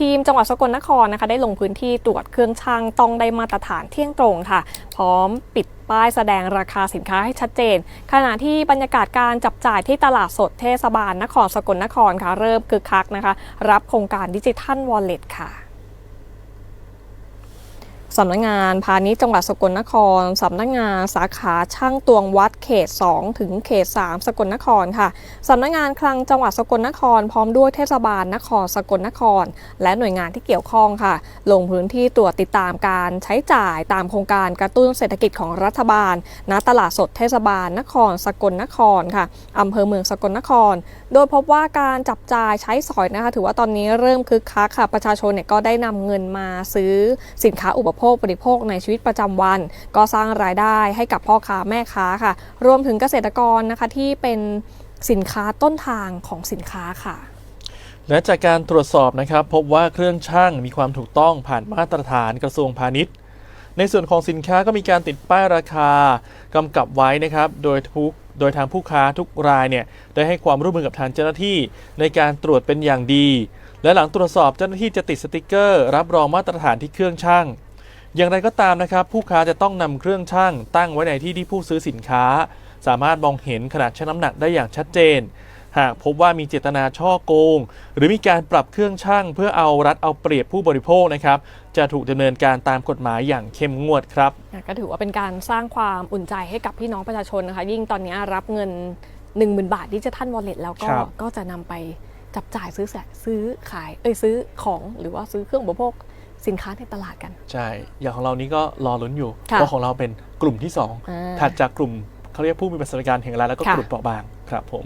ทีมจังหวัดสกลนครนะคะได้ลงพื้นที่ตรวจเครื่องช่างต้องได้มาตรฐานเที่ยงตรงค่ะ พร้อมปิดป้ายแสดงราคาสินค้าให้ชัดเจน ขณะที่บรรยากาศการจับจ่ายที่ตลาดสดเทศบาลนครสกลนครค่ะเริ่มคึกคักนะคะ รับโครงการดิจิทัลวอลเล็ตค่ะ สำนักงานพาณิชย์จังหวัดสกลนคร สำนักงานสาขาช่างตวงวัดเขต 2 ถึงเขต 3 สกลนครค่ะ สำนักงานคลังจังหวัดสกลนคร พร้อมด้วยเทศบาลนครสกลนคร และหน่วยงานที่เกี่ยวข้องค่ะ ลงพื้นที่ตรวจติดตามการใช้จ่ายตามโครงการกระตุ้นเศรษฐกิจของรัฐบาล ณ ตลาดสดเทศบาลนครสกลนครค่ะอำเภอเมืองสกลนคร โดยพบว่าการจับจ่ายใช้สอยนะคะ ถือว่าตอนนี้เริ่มคึกคักค่ะ ประชาชนเนี่ยก็ได้นำเงินมาซื้อสินค้าอุปโภคบริโภคในชีวิตประจำวัน ก็สร้างรายได้ให้กับพ่อค้าแม่ค้าค่ะ รวมถึงเกษตรกรนะคะที่เป็นสินค้าต้นทางของสินค้าค่ะ และจากการตรวจสอบนะครับ พบว่าเครื่องช่างมีความถูกต้องผ่านมาตรฐานกระทรวงพาณิชย์ ในส่วนของสินค้าก็มีการติดป้ายราคากำกับไว้นะครับ โดยทุกโดยทางผู้ค้าทุกรายเนี่ยได้ให้ความร่วมมือกับทางเจ้าหน้าที่ในการตรวจเป็นอย่างดี และหลังตรวจสอบเจ้าหน้าที่จะติดสติกเกอร์ รับรองมาตรฐานที่เครื่องช่าง อย่างไรก็ตามนะครับ ผู้ค้าจะต้องนำเครื่องช่างตั้งไว้ในที่ที่ผู้ซื้อสินค้า สามารถมองเห็นขนาดชั่งน้ำหนักได้อย่างชัดเจน หากพบว่ามีเจตนาช่อโกง หรือมีการปรับเครื่องช่างเพื่อเอารัดเอาเปรียบผู้บริโภคนะครับ จะถูกดำเนินการตามกฎหมายอย่างเข้มงวดครับก็ถือว่าเป็นการสร้างความอุ่นใจให้กับพี่น้องประชาชนนะคะ ยิ่งตอนนี้รับเงิน 10,000 บาทดิจิทัลวอลเล็ตแล้วก็ครับก็จะนำไปจับจ่ายซื้อแสซื้อขายเอ้ยซื้อของหรือว่าซื้อเครื่องอุปโภค สินค้าในตลาดกัน ใช่ อย่างของเรานี้ก็รอลุ้นอยู่ค่ะเพราะของเราเป็นกลุ่มที่อ่า2ถัดจากกลุ่มเขาเรียกผู้มีประสบการณ์แห่งรัฐแล้วก็ค่ะกลุ่มเปราะบางครับผม